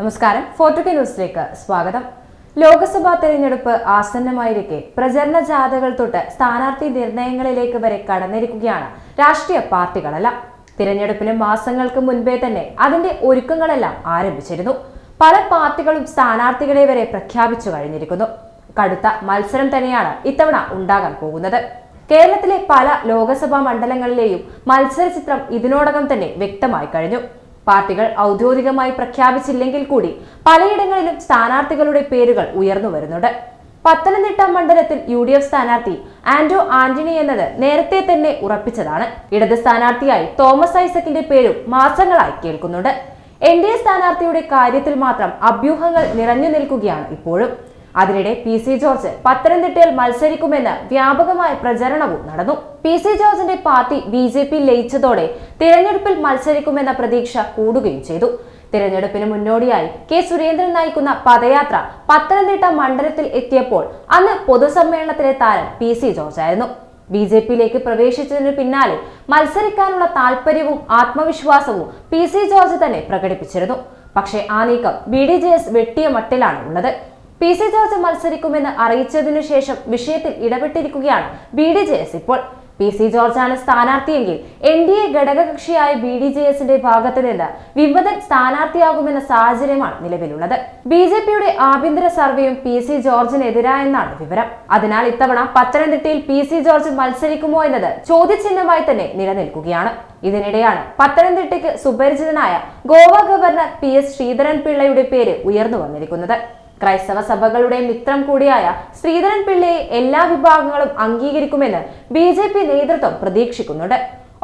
നമസ്കാരം. ഫോർട്ടുക ന്യൂസിലേക്ക് സ്വാഗതം. ലോക്സഭാ തെരഞ്ഞെടുപ്പ് ആസന്നമായിരിക്കെ. പ്രചരണ ജാഥകൾ തൊട്ട് സ്ഥാനാർത്ഥി നിർണയങ്ങളിലേക്ക് വരെ കടന്നിരിക്കുകയാണ് രാഷ്ട്രീയ പാർട്ടികളെല്ലാം. തിരഞ്ഞെടുപ്പിന് മാസങ്ങൾക്ക് മുൻപേ തന്നെ അതിന്റെ ഒരുക്കങ്ങളെല്ലാം ആരംഭിച്ചിരുന്നു. പല പാർട്ടികളും സ്ഥാനാർത്ഥികളെ വരെ പ്രഖ്യാപിച്ചു കഴിഞ്ഞിരിക്കുന്നു. കടുത്ത മത്സരം തന്നെയാണ് ഇത്തവണ ഉണ്ടാകാൻ പോകുന്നത്. കേരളത്തിലെ പല ലോക്സഭാ മണ്ഡലങ്ങളിലെയും മത്സര ചിത്രം ഇതിനോടകം തന്നെ വ്യക്തമായി കഴിഞ്ഞു. പാർട്ടികൾ ഔദ്യോഗികമായി പ്രഖ്യാപിച്ചില്ലെങ്കിൽ കൂടി പലയിടങ്ങളിലും സ്ഥാനാർത്ഥികളുടെ പേരുകൾ ഉയർന്നു വരുന്നുണ്ട്. പത്തനംതിട്ട മണ്ഡലത്തിൽ യു ഡി എഫ് സ്ഥാനാർത്ഥി ആന്റോ ആന്റണി എന്നത് നേരത്തെ തന്നെ ഉറപ്പിച്ചതാണ്. ഇടത് സ്ഥാനാർത്ഥിയായി തോമസ് ഐസക്കിന്റെ പേരും മാസങ്ങളായി കേൾക്കുന്നുണ്ട്. എൻ ഡി എ സ്ഥാനാർത്ഥിയുടെ കാര്യത്തിൽ മാത്രം അഭ്യൂഹങ്ങൾ നിറഞ്ഞു നിൽക്കുകയാണ് ഇപ്പോഴും. അതിനിടെ പി സി ജോർജ് പത്തനംതിട്ടയിൽ മത്സരിക്കുമെന്ന് വ്യാപകമായ പ്രചരണവും നടന്നു. പി സി ജോർജിന്റെ പാർട്ടി ബി ജെ പി ലയിച്ചതോടെ തിരഞ്ഞെടുപ്പിൽ മത്സരിക്കുമെന്ന പ്രതീക്ഷ കൂടുകയും ചെയ്തു. തിരഞ്ഞെടുപ്പിന് മുന്നോടിയായി കെ സുരേന്ദ്രൻ നയിക്കുന്ന പദയാത്ര പത്തനംതിട്ട മണ്ഡലത്തിൽ എത്തിയപ്പോൾ അന്ന് പൊതുസമ്മേളനത്തിലെ താരം പി സി ജോർജ് ആയിരുന്നു. ബി ജെ പിയിലേക്ക് പ്രവേശിച്ചതിന് പിന്നാലെ മത്സരിക്കാനുള്ള താല്പര്യവും ആത്മവിശ്വാസവും പി സി ജോർജ് തന്നെ പ്രകടിപ്പിച്ചിരുന്നു. പക്ഷേ ആ നീക്കം ബി ഡി ജെ എസ് വെട്ടിയ മട്ടിലാണ് ഉള്ളത്. പി സി ജോർജ് മത്സരിക്കുമെന്ന് അറിയിച്ചതിനു ശേഷം വിഷയത്തിൽ ഇടപെട്ടിരിക്കുകയാണ് ബി ഡി ജെ എസ് ഇപ്പോൾ. പി സി ജോർജാണ് സ്ഥാനാർത്ഥിയെങ്കിൽ എൻ ഡി എ ഘടകകക്ഷിയായ ബി ഡി ജെ എസിന്റെ ഭാഗത്ത് നിന്ന് വിമതൻ സ്ഥാനാർത്ഥിയാകുമെന്ന സാഹചര്യമാണ് നിലവിലുള്ളത്. ബി ജെ പിയുടെ ആഭ്യന്തര സർവേയും പി സി ജോർജിനെതിരായെന്നാണ് വിവരം. അതിനാൽ ഇത്തവണ പത്തനംതിട്ടയിൽ പി സി ജോർജ് മത്സരിക്കുമോ എന്നത് ചോദ്യചിഹ്നമായി തന്നെ നിലനിൽക്കുകയാണ്. ഇതിനിടെയാണ് പത്തനംതിട്ടയ്ക്ക് സുപരിചിതനായ Goa governor P S Sreedharan പിള്ളയുടെ പേര് ഉയർന്നു വന്നിരിക്കുന്നത്. ക്രൈസ്തവ സഭകളുടെ മിത്രം കൂടിയായ ശ്രീധരൻ പിള്ളയെ എല്ലാ വിഭാഗങ്ങളും അംഗീകരിക്കുമെന്ന് ബി ജെ പി നേതൃത്വം പ്രതീക്ഷിക്കുന്നുണ്ട്.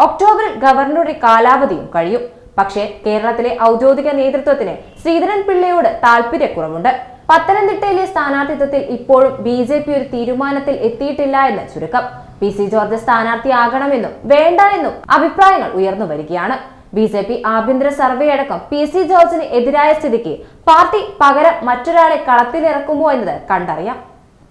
ഒക്ടോബറിൽ ഗവർണറുടെ കാലാവധിയും കഴിയും. പക്ഷേ കേരളത്തിലെ ഔദ്യോഗിക നേതൃത്വത്തിന് ശ്രീധരൻ പിള്ളയോട് താല്പര്യക്കുറവുണ്ട് പത്തനംതിട്ടയിലെ സ്ഥാനാർത്ഥിത്വത്തിൽ ഇപ്പോഴും ബി ജെ പി ഒരു തീരുമാനത്തിൽ എത്തിയിട്ടില്ല എന്ന് ചുരുക്കം. പി സി ജോർജ് സ്ഥാനാർത്ഥിയാകണമെന്നും വേണ്ട എന്നും അഭിപ്രായങ്ങൾ ഉയർന്നു വരികയാണ്. ബി ജെ പി ആഭ്യന്തര സർവേ അടക്കം പി സി ജോർജിന് എതിരായ സ്ഥിതിക്ക് പാർട്ടി പകരം മറ്റൊരാളെ കളത്തിലിറക്കുമോ എന്നത് കണ്ടറിയാം